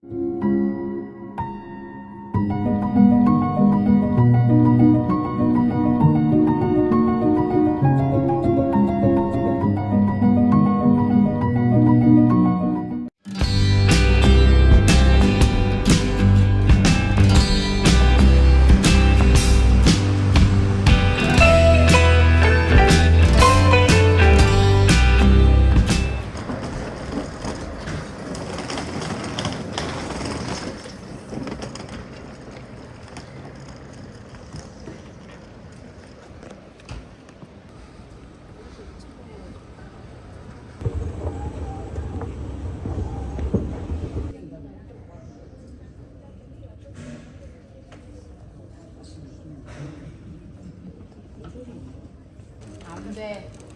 드디 어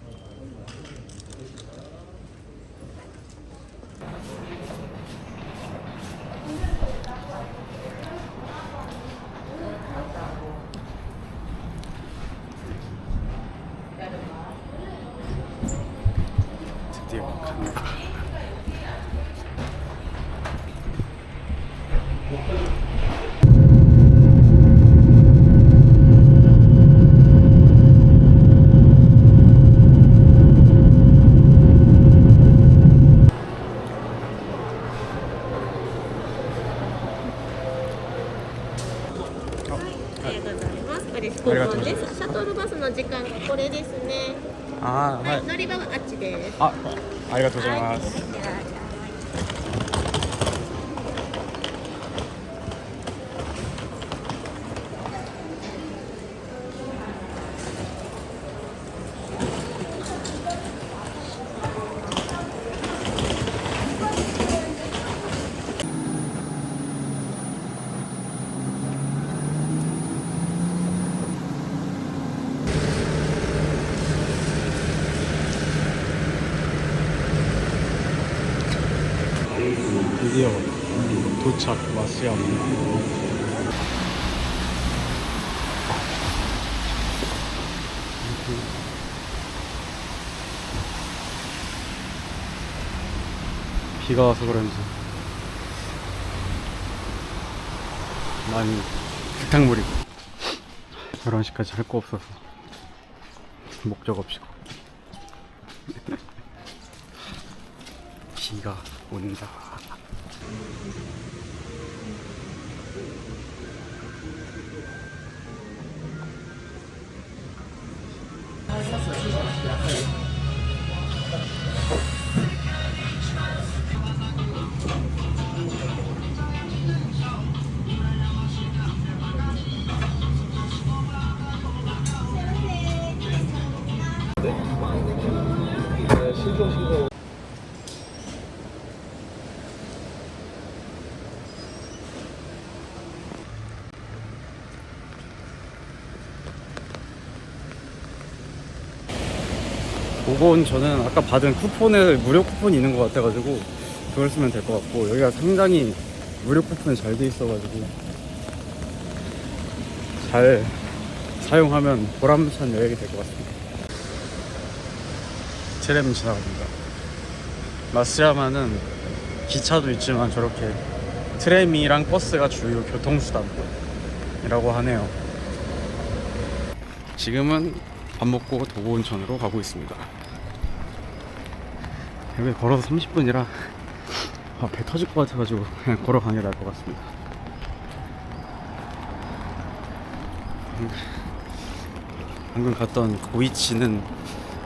はい、乗り場はあっちです。あ、ありがとうございます。 비가 와서 그런지 많이 흙탕물이고 결혼식까지 할 거 없어서 목적 없이. 비가 온다. 그건 저는 아까 받은 쿠폰에 무료 쿠폰이 있는 것 같아가지고 그걸 쓰면 될 것 같고 여기가 상당히 무료 쿠폰이 잘 돼 있어가지고 잘 사용하면 보람찬 여행이 될 것 같습니다. 트램 지나갑니다. 마스야마는 기차도 있지만 저렇게 트램이랑 버스가 주요 교통수단이라고 하네요. 지금은 밥 먹고 도보 온천으로 가고 있습니다. 여기 걸어서 30분이라 아, 배 터질 것 같아가지고 그냥 걸어가는 게 나을 것 같습니다. 음, 방금 갔던 고이치는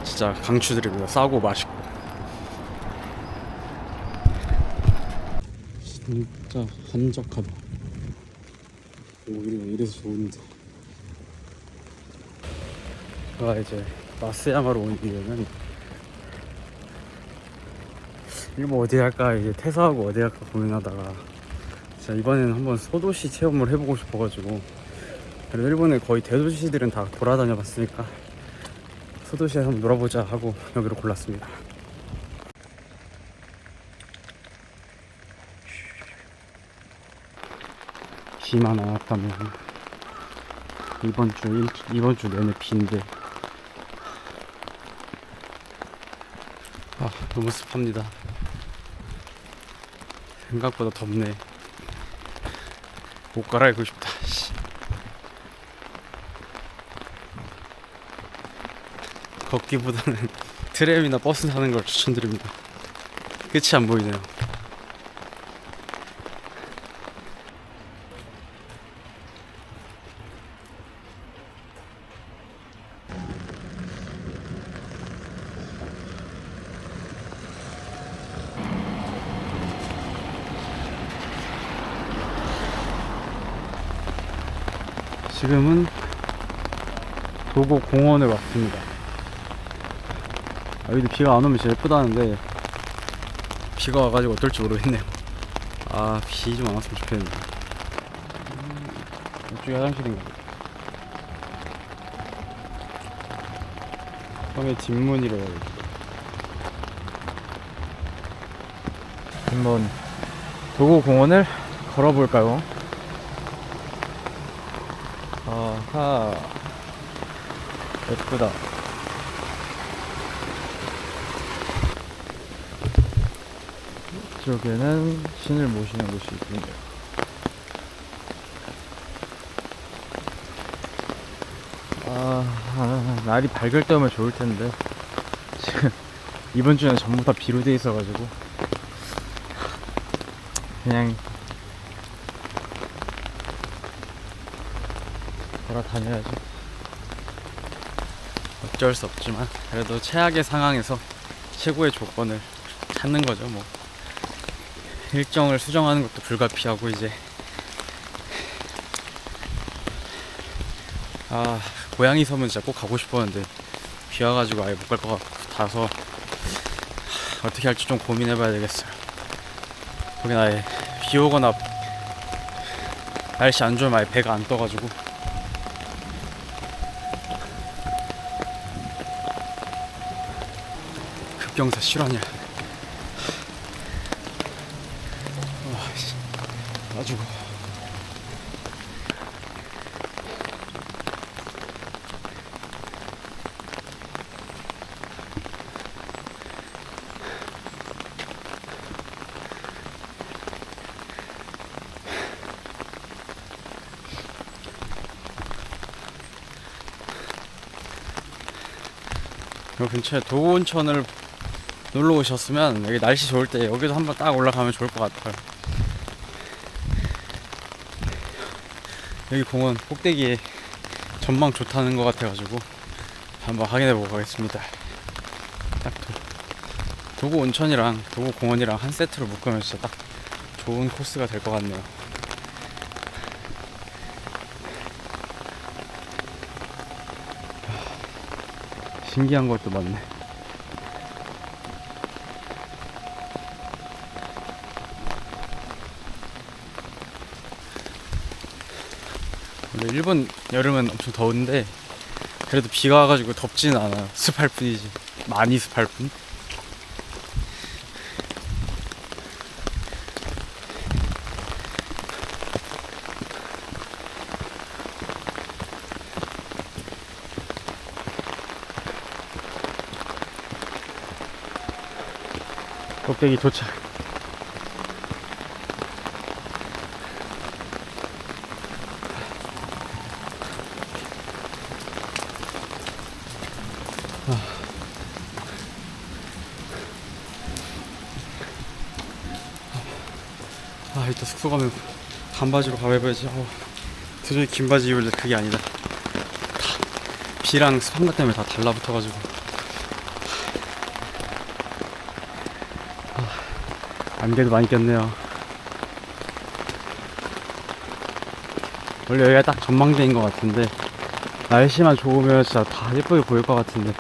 진짜 강추드립니다. 싸고 맛있고. 진짜 한적하다. 오히려 이래서 좋은데. 제가 이제 마스야마로 온 이유는 일본 어디 할까 이제 퇴사하고 어디 할까 고민하다가 진짜 이번에는 한번 소도시 체험을 해보고 싶어가지고 그래도 일본의 거의 대도시들은 다 돌아다녀 봤으니까 소도시에 한번 놀아보자 하고 여기로 골랐습니다. 비만 안 왔다면 이번 주 일, 이번 주 내내 비인데 아 너무 습합니다 생각보다 덥네. 옷 갈아입고 싶다. 씨. 걷기보다는 트램이나 버스 타는 걸 추천드립니다. 끝이 안 보이네요. 지금은 도보 공원에 왔습니다. 아, 여기도 비가 안 오면 진짜 예쁘다는데 비가 와가지고 어떨지 모르겠네요. 아, 비 좀 안 왔으면 좋겠는데. 음, 이쪽이 화장실인가? 처음에 뒷문이래. 한번 도고 공원을 걸어볼까요? 아하 예쁘다. 이쪽에는 신을 모시는 곳이 있군요 아 날이 밝을 때 오면 좋을 텐데. 지금 이번 주는 전부 다 비로 돼 있어가지고. 그냥 돌아다녀야지 어쩔 수 없지만 그래도 최악의 상황에서 최고의 조건을 찾는 거죠 뭐. 일정을 수정하는 것도 불가피하고 이제. 아 고양이 섬은 진짜 꼭 가고 싶었는데 비 와가지고 아예 못 갈 것 같아서 하, 어떻게 할지 좀 고민해봐야 되겠어요. 거긴 아예 비 오거나 날씨 안 좋으면 아예 배가 안 떠가지고 급경사 실화냐 아, 씨. 가지고 요 근처에 도온천을 놀러 오셨으면 여기 날씨 좋을 때 여기도 한번 딱 올라가면 좋을 것 같아요. 여기 공원 꼭대기에 전망 좋다는 것 같아가지고 한번 확인해 보고 가겠습니다. 딱 도, 도구 온천이랑 도구 공원이랑 한 세트로 묶으면 진짜 딱 좋은 코스가 될 것 같네요. 신기한 것도 많네. 원래 일본 여름은 엄청 더운데 그래도 비가 와가지고 덥지는 않아요. 습할 뿐이지. 많이 습할 뿐. 꼭대기 도착. 아, 이따 숙소 가면 반바지로 가봐야지. 어, 도저히 긴 바지 입을래 그게 아니다. 다 비랑 습한 것 때문에 다 달라붙어가지고. 아, 안개도 많이 꼈네요. 원래 여기가 딱 전망대인 것 같은데 날씨만 좋으면 진짜 다 예쁘게 보일 것 같은데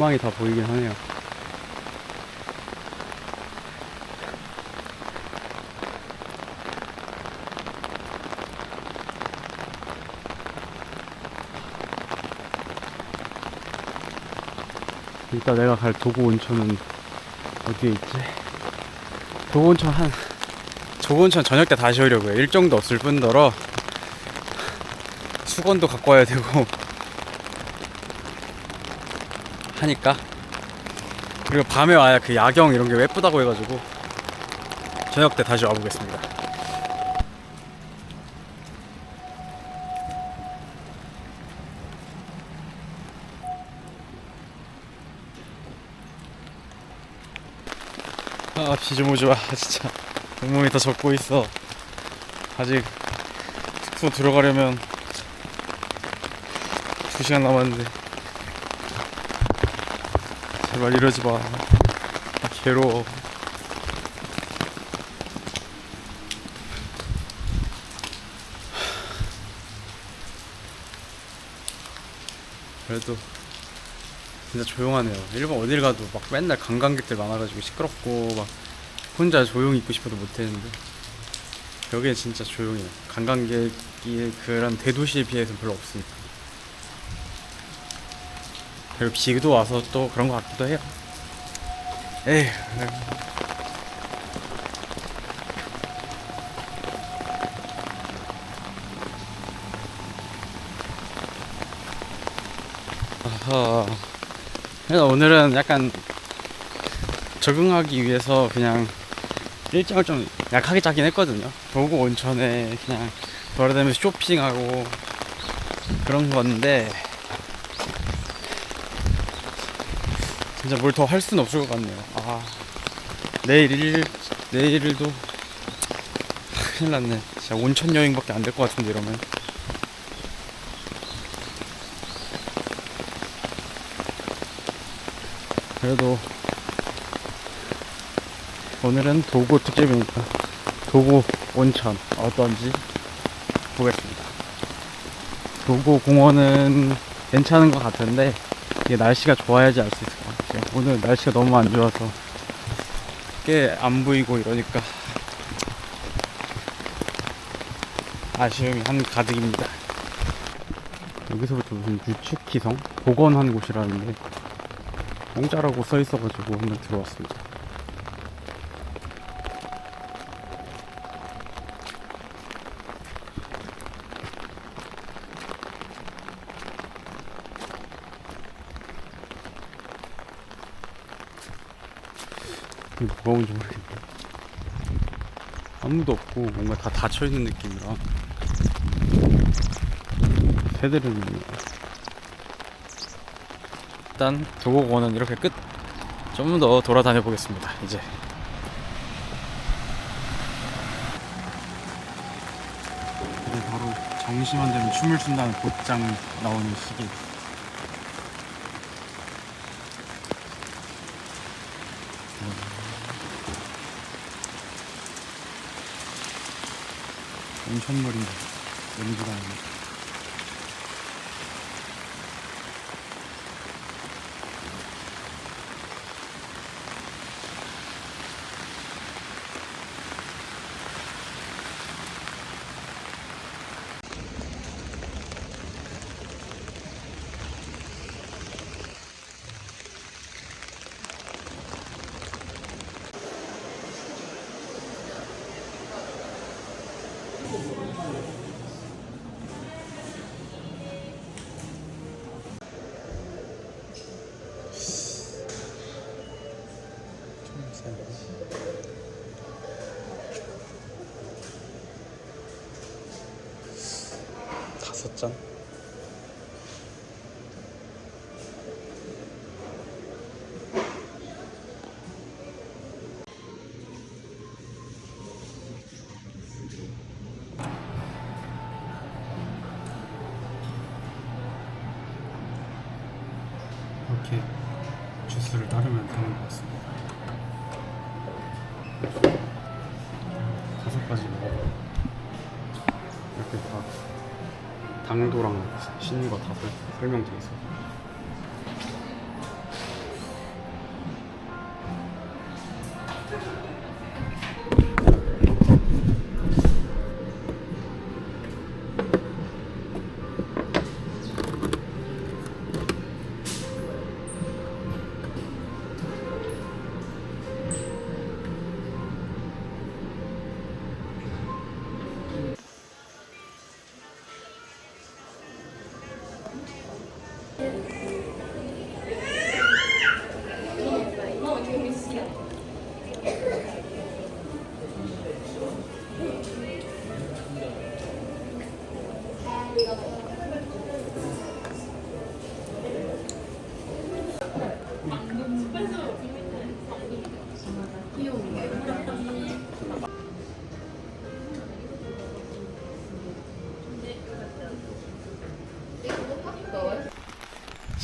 전망이 다 보이긴 하네요. 이따 내가 갈 도구 온천은 어디에 있지? 도구 온천 한 도구 온천 저녁 때 다시 오려고요. 일정도 없을 뿐더러 수건도 갖고 와야 되고 하니까 그리고 밤에 와야 그 야경 이런 게 예쁘다고 해가지고 저녁 때 다시 와보겠습니다. 아, 비 좀 오지 마. 진짜. 온몸이 다 젖고 있어. 아직 숙소 들어가려면 2시간 남았는데. 제발 이러지 마. 아, 괴로워. 그래도 진짜 조용하네요. 일본 어딜 가도 막 맨날 관광객들 많아가지고 시끄럽고 막 혼자 조용히 있고 싶어도 못했는데 여기는 진짜 조용해요. 관광객이 그런 대도시에 비해서 별로 없으니까. 그리고 비도 와서 또 그런 것 같기도 해요. 에휴. 아하. 그래서 오늘은 약간 적응하기 위해서 그냥 일정을 좀 약하게 짜긴 했거든요. 도구 온천에 그냥 돌아다니면서 쇼핑하고 그런 건데 진짜 뭘 더 할 수는 없을 것 같네요. 아 내일 일 내일도 큰일 났네. 진짜 온천 여행밖에 안 될 것 같은데 이러면. 그래도 오늘은 도구 특집이니까 도구 온천 어떤지 보겠습니다. 도구 공원은 괜찮은 것 같은데 이게 날씨가 좋아야지 알 수 있을. 오늘 날씨가 너무 안 좋아서 꽤 안 보이고 이러니까 아쉬움이 한 가득입니다. 여기서부터 무슨 유축기성 복원한 곳이라는데 공짜라고 써 있어가지고 한번 들어왔습니다. 뭐가 온지 모르겠네. 아무도 없고 뭔가 다 닫혀 있는 느낌이라 새들은. 일단 도곡원은 이렇게 끝. 좀 더 돌아다녀 보겠습니다. 이제. 이게 바로 정시만 되면 춤을 춘다는 곧장 나오는 시기. 온천물인데 연주가 나네. 다 주스를 따르면 되는 것 같습니다. 다섯 가지 먹어. 이렇게 다 당도랑 신거 다 설- 설명돼 있어.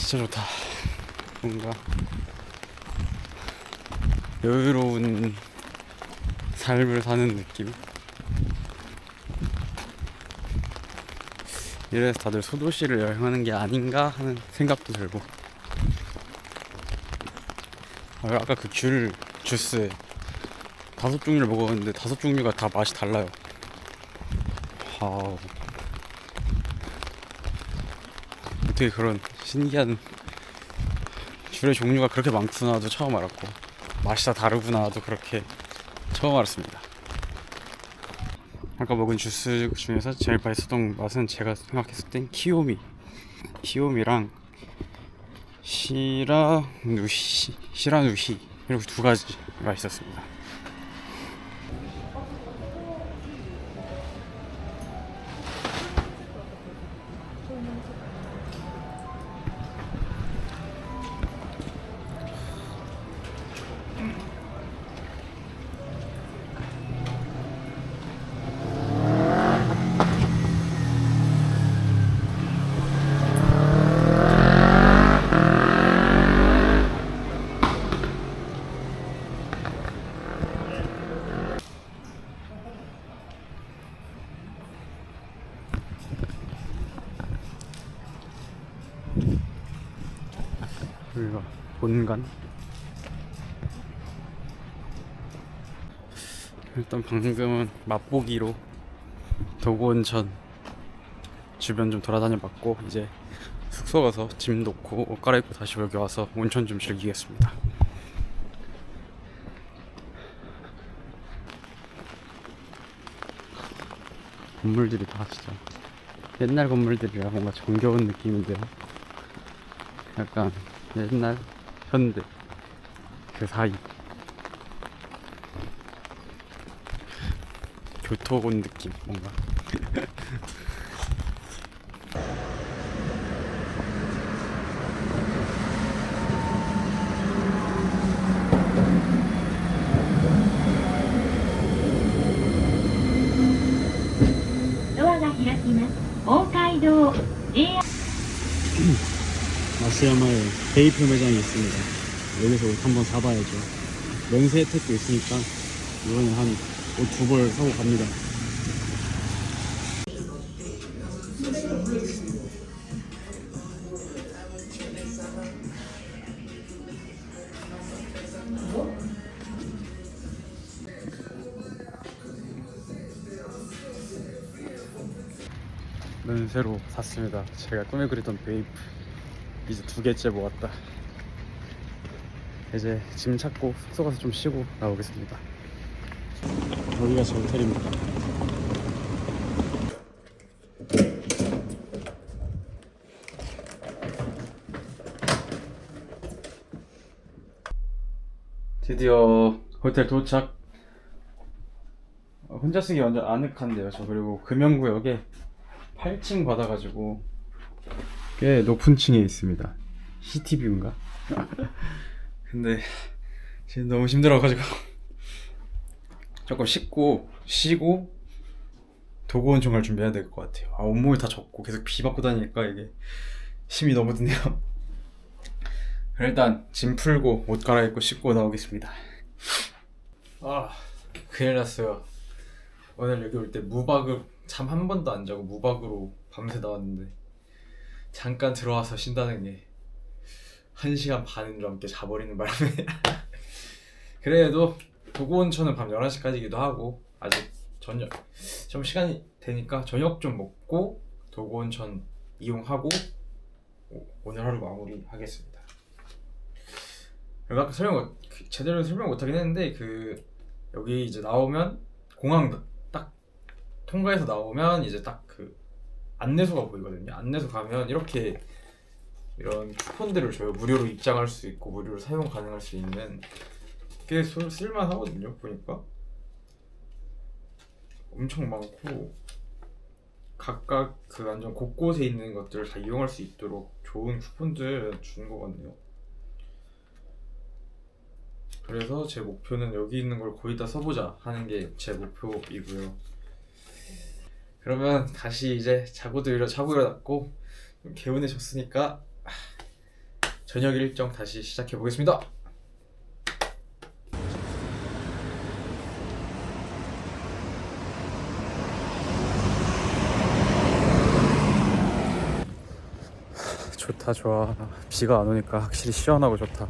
진짜 좋다. 뭔가 여유로운 삶을 사는 느낌. 이래서 다들 소도시를 여행하는 게 아닌가 하는 생각도 들고. 아, 아까 그 귤 주스 다섯 종류를 먹었는데 다섯 종류가 다 맛이 달라요. 와우. 어떻게 그런 신기한 귤의 종류가 그렇게 많구나도 처음 알았고 맛이 다 다르구나도 그렇게 처음 알았습니다. 아까 먹은 주스 중에서 제일 맛있었던 맛은 제가 생각했을 땐 키오미 키오미랑 시라누시 시라누시 이렇게 두 가지가 있었습니다. 본관 일단 방금은 맛보기로 도고온천 주변 좀 돌아다녀 봤고 이제 숙소 가서 짐 놓고 옷 갈아입고 다시 여기 와서 온천 좀 즐기겠습니다. 건물들이 다 진짜 옛날 건물들이라 뭔가 정겨운 느낌인데요. 약간 옛날 현대 그 사이 교토 온 느낌 뭔가 ドアが開きます。大街道 JR 마스야 베이프 매장이 있습니다. 여기서 옷 한번 사봐야죠. 면세 혜택도 있으니까 이번에 한 옷 두 벌 사고 갑니다. 면세로 샀습니다. 제가 꿈에 그리던 베이프 이제 두 개째 모았다. 이제 짐 찾고 숙소 가서 좀 쉬고 나오겠습니다. 여기가 제 호텔입니다. 드디어 호텔 도착. 어, 혼자 쓰기 완전 아늑한데요. 저 그리고 금영구역에 8층 받아가지고 꽤 높은 층에 있습니다. CTV인가? 근데 지금 너무 힘들어가지고 조금 씻고 쉬고 도구원청 갈 준비해야 될 것 같아요. 아 온몸이 다 젖고 계속 비 맞고 다니니까 이게 힘이 너무 드네요. 그럼 일단 짐 풀고 옷 갈아입고 씻고 나오겠습니다. 아 큰일 났어요. 오늘 여기 올 때 무박을 잠 한 번도 안 자고 무박으로 밤새 나왔는데 잠깐 들어와서 쉰다는 게 1시간 반 넘게 자버리는 바람에. 그래도 도구온천은 밤 11시까지기도 하고 아직 저녁 좀 시간이 되니까 저녁 좀 먹고 도구온천 이용하고 오- 오늘 하루 마무리 하겠습니다. 그리고 아까 설명 못- 그 제대로 설명 못하긴 했는데 그 여기 이제 나오면 공항 딱 통과해서 나오면 이제 딱 그 안내소가 보이거든요. 안내소 가면 이렇게 이런 쿠폰들을 줘요. 무료로 입장할 수 있고 무료로 사용 가능할 수 있는 꽤 쓸- 쓸만하거든요. 보니까 엄청 많고 각각 그 완전 곳곳에 있는 것들을 다 이용할 수 있도록 좋은 쿠폰들 주는 것 같네요. 그래서 제 목표는 여기 있는 걸 거의 다 써보자 하는 게 제 목표이고요. 그러면 다시 이제 자고도 일어 자고 일어났고 좀 개운해졌으니까 아, 저녁 일정 다시 시작해 보겠습니다. 좋다 좋아 비가 안 오니까 확실히 시원하고 좋다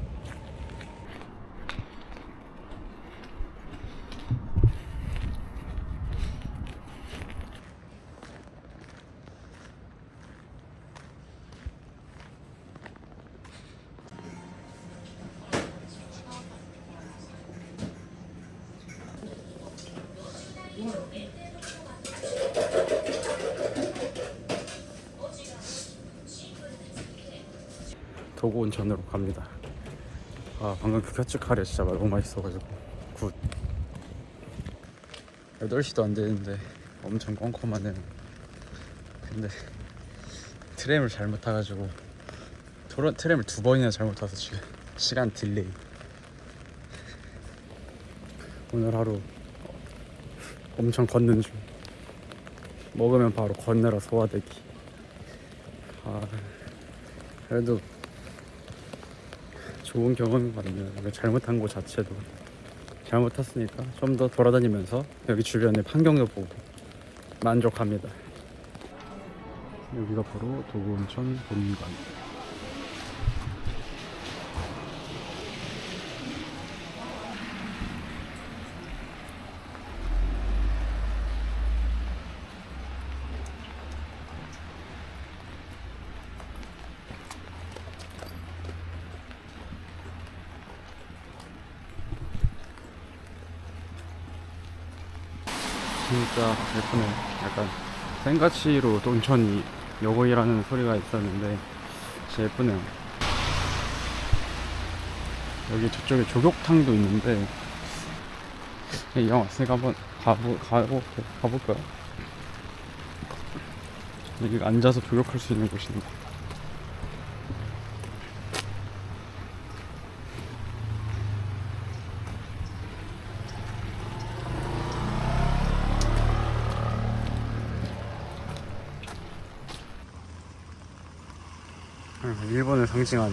온천으로 갑니다. 아 방금 그 켜츠카레 진짜 너무 맛있어가지고. 굿. 8시도 안 되는데 엄청 껌껌하네요. 근데 트램을 잘못 타가지고 토론, 트램을 두 번이나 잘못 타서 지금 시간 딜레이. 오늘 하루 엄청 걷는 중. 먹으면 바로 건너라 소화되기. 아 그래도 좋은 경험인 것 같네요. 잘못한 곳 자체도. 잘못 탔으니까 좀 더 돌아다니면서 여기 주변의 환경도 보고 만족합니다. 여기가 바로 도구온천 본관 진짜 예쁘네요. 약간 생가치로 온천이 여고이라는 소리가 있었는데 진짜 예쁘네요. 여기 저쪽에 조격탕도 있는데 이영 왔으니까 한번 가보, 가보, 가볼까요? 여기 앉아서 조격할 수 있는 곳입니다. 3시간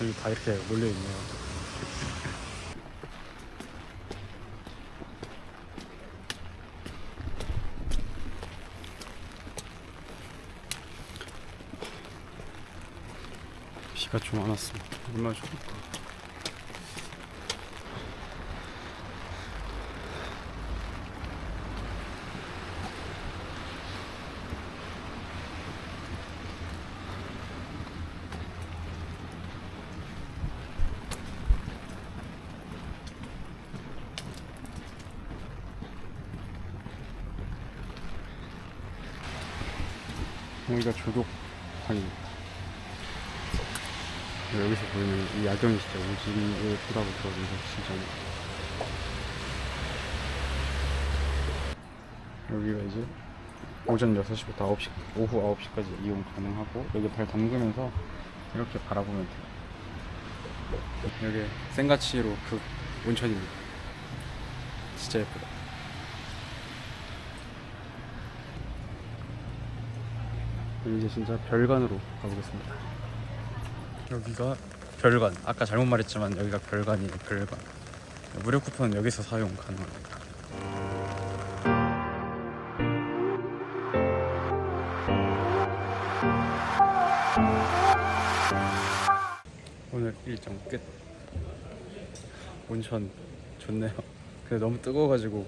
여기 다 이렇게 몰려있네요. 비가 좀 안 왔어 얼마나 좋을까. 오지게 예쁘다고 들었는데 진짜 여기가 이제 오전 6시부터 9시, 오후 9시까지 이용 가능하고 여기 발 담그면서 이렇게 바라보면 돼요. 여기 생가치로 그 온천입니다. 진짜 예쁘다. 이제 진짜 별관으로 가보겠습니다. 여기가 별관. 아까 잘못 말했지만 여기가 별관이에요. 별관. 무료 쿠폰 여기서 사용 가능합니다. 오늘 일정 끝. 온천 좋네요. 근데 너무 뜨거워가지고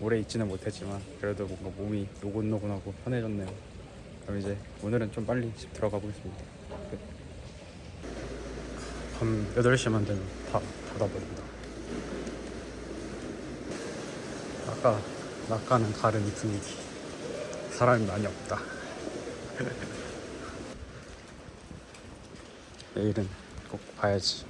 오래 있지는 못했지만 그래도 뭔가 몸이 노곤노곤하고 편해졌네요. 그럼 이제 오늘은 좀 빨리 집 들어가 보겠습니다. 끝. 밤 8시만 되면 다 닫아버립니다. 아까 낮과는 다른 분위기. 사람이 많이 없다. 내일은 꼭 봐야지.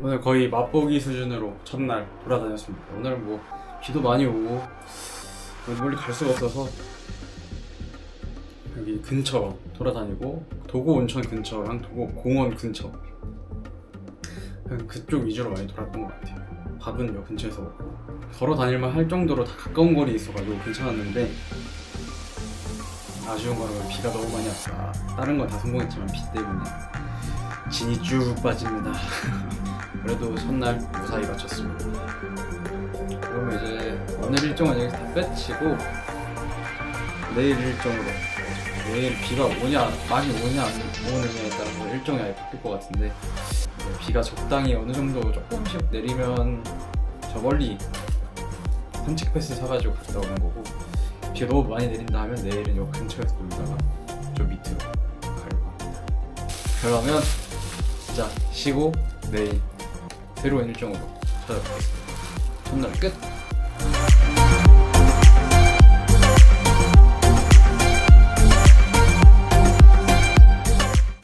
오늘 거의 맛보기 수준으로 첫날 돌아다녔습니다. 오늘 뭐 비도 많이 오고 멀리 갈 수가 없어서 근처 돌아다니고 도구 온천 근처랑 도구 공원 근처. 그쪽 위주로 많이 돌았던 것 같아요. 밥은 요 근처에서 먹고. 걸어 다닐만 할 정도로 다 가까운 거리에 있어가지고 괜찮았는데 아쉬운 거는 비가 너무 많이 왔다. 다른 건 다 성공했지만 비 때문에 진이 쭉 빠집니다. 그래도 첫날 무사히 마쳤습니다. 그러면 이제 오늘 일정은 여기서 다 끝이고 내일 일정으로 내일 비가 오냐 많이 오냐 안 오느냐에 따라서 일정이 아예 바뀔 것 같은데 네, 비가 적당히 어느 정도 조금씩 내리면 저 멀리 산책 패스 사가지고 갔다 오는 거고 비가 너무 많이 내린다 하면 내일은 요 근처에서 놀다가 저 밑으로 가려고 합니다. 그러면 진짜 쉬고 내일 새로운 일정으로 찾아뵙겠습니다. 첫날 끝